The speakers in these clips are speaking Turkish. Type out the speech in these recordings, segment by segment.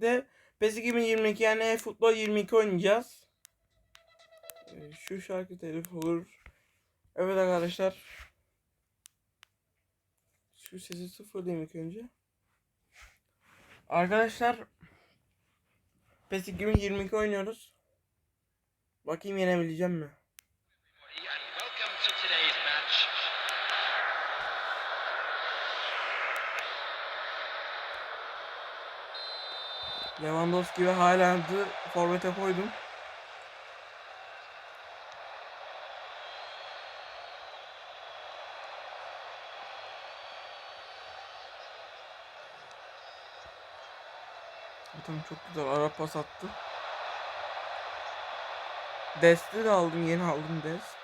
de PES 2022 yani futbol 22 oynayacağız. Ee, Şu şarkı telif olur. Evet arkadaşlar. Şu sesi sıfırlayayım ilk önce. Arkadaşlar PES 2022 oynuyoruz. Bakayım yenebileceğim mi? Lewandowski ve Haaland'ı forvete koydum. Zaten çok güzel ara pas attı. Dest'i de aldım. Yeni aldım Dest.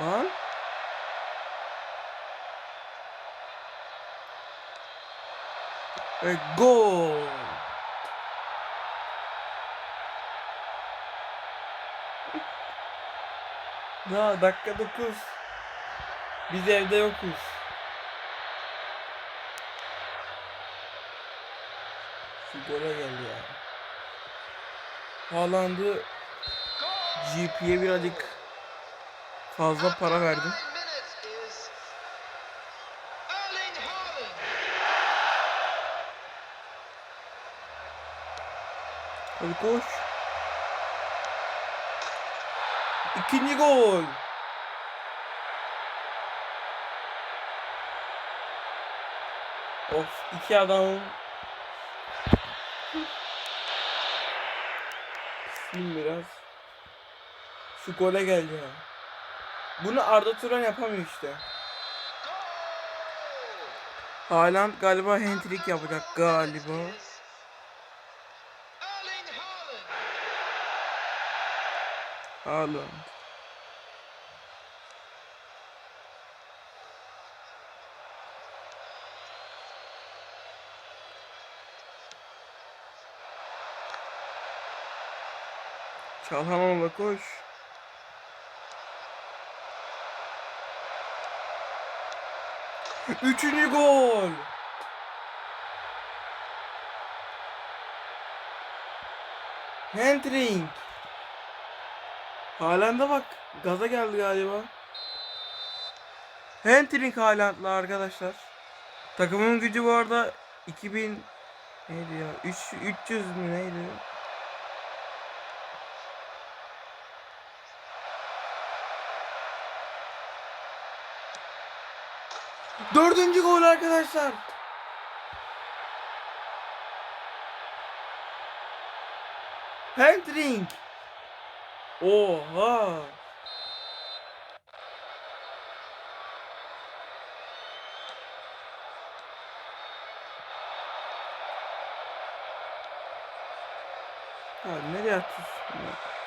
Lan. Ve gol. Daha dakika 9. Biz evde yokuz. Şu gole geldi ya. Haaland'ı GP'ye birazcık fazla para verdim. Hadi koş. İkinci gol. Of iki adam. Sil biraz. Şu gole geldi ya. Bunu Arda Turan yapamıyor işte. Haaland galiba hat-trick yapacak galiba. Haaland. Çalhanoğlu koş. Üçüncü gol. Handring. Haaland'a bak. Gaza geldi galiba. Handring Haaland'la arkadaşlar. Takımın gücü bu arada 2000 neydi ya? 3 300 mü neydi? Dördüncü gol arkadaşlar. Handring. Oha. Ya nereye atıyorsun?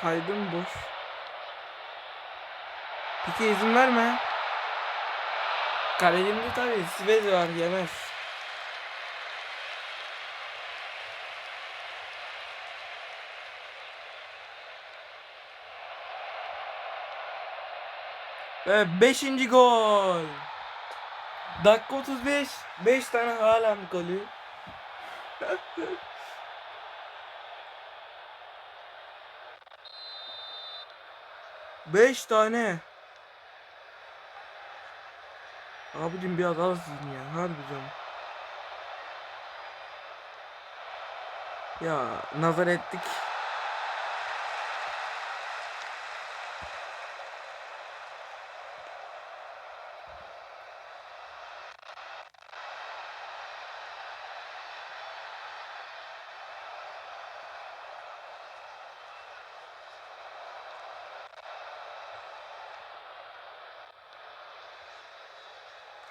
Kaydım boş. Peki izin verme. Kalecimde tabii Svez var yemez. Ve 5. gol. Dakika 35. 5 tane Haaland golü. Beş tane. Abicim biraz az yiyin ya. Harbiden. Ya nazar ettik.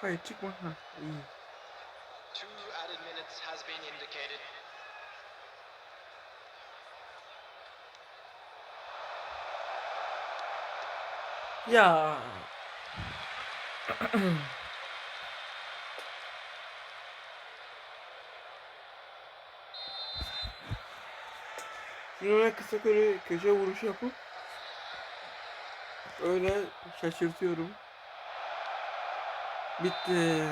Hayır çıkma. Ha, iyi. Two added minutes has been indicated. Ya ona kısa köşe, köşe vuruş yapıp öyle şaşırtıyorum. Bitti.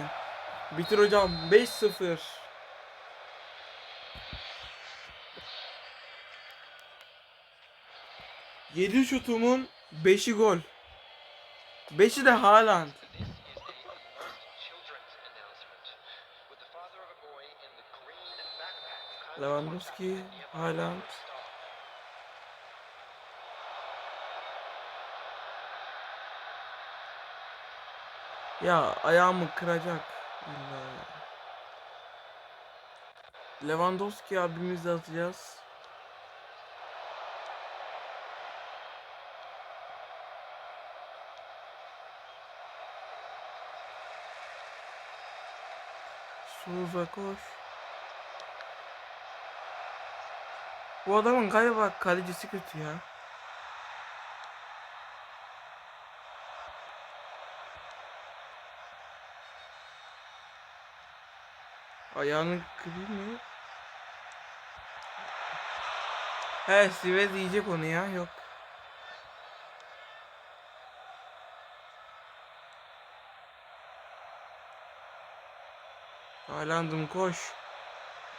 Bitir hocam 5-0. Yedi şutumun 5'i gol. 5'i de Haaland. This is Ya ayağımı kıracak. Lewandowski abimizle atacağız. Souza koş. Bu adamın galiba kalecisi kötü ya. Ayağını kırayım mı? He Sivez yiyecek onu ya yok. Haaland'ım koş.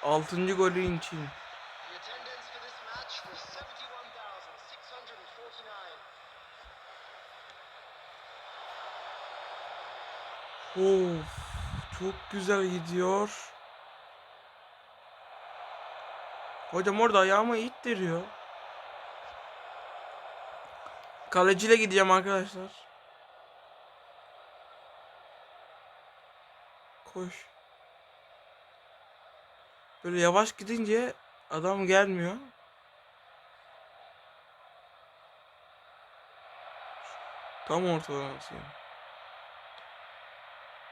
Altıncı golün için. The attendance for this match was 71,649. Of çok güzel gidiyor. Hocam orada ayağımı ittiriyor. Kaleciyle gideceğim arkadaşlar. Koş. Böyle yavaş gidince adam gelmiyor. Tam ortadan atıyor.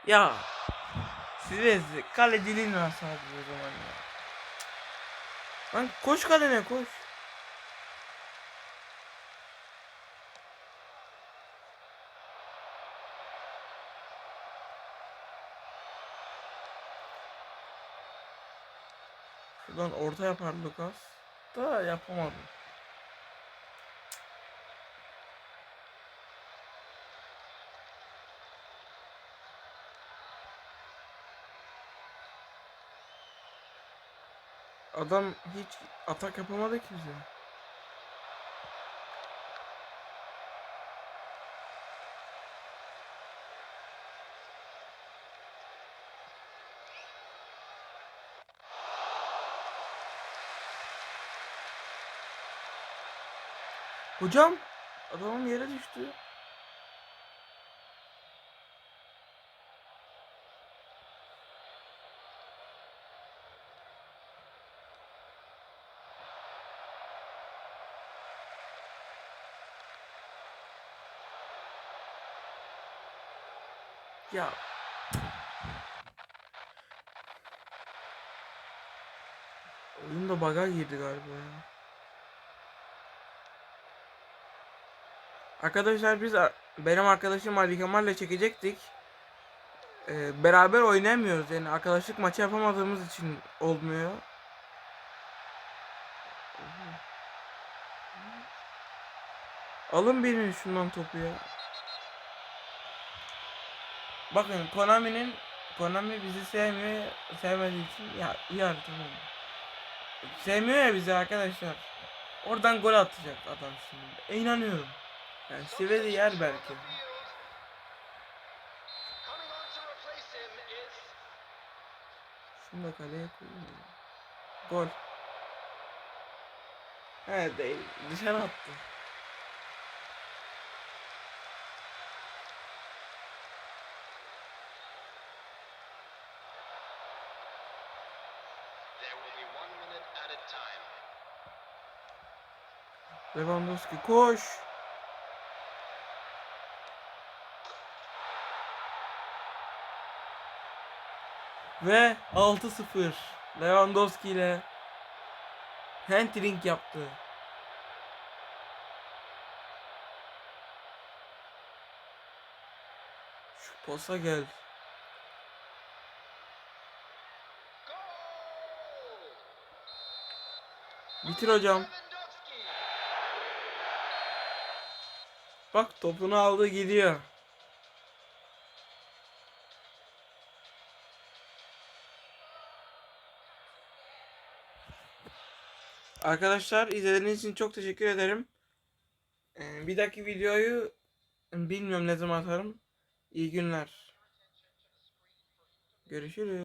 Ya. Siz kaleciliğin nasıl o zaman ya? Lan koş kalene koş. Şuradan orta yapar Lucas. Da yapamadı. Adam hiç atak yapamadı ki bize. Hocam adamım yere düştü. Ya. Oyunda bug'a girdi galiba ya. Arkadaşlar biz benim arkadaşım Ali Kemal'le çekecektik. Ee, beraber oynamıyoruz yani arkadaşlık maçı yapamadığımız için olmuyor. Alın benim şundan topu ya. Bakın Konami'nin Konami bizi sevmiyor, sevmediği için ya iyi tamam. Sevmiyor ya bizi arkadaşlar. Oradan gol atacak adam şimdi. E, inanıyorum. Yani Sivri yer belki. Şunu da kaleye koyayım. ya. Gol. He değil. Dışarı attı. Lewandowski koş. Ve 6-0 Lewandowski ile hat-trick yaptı. Şu Posa gel. Bitir hocam. Bak topunu aldı gidiyor. Arkadaşlar izlediğiniz için çok teşekkür ederim. Ee, bir dahaki videoyu bilmiyorum ne zaman atarım. İyi günler. Görüşürüz.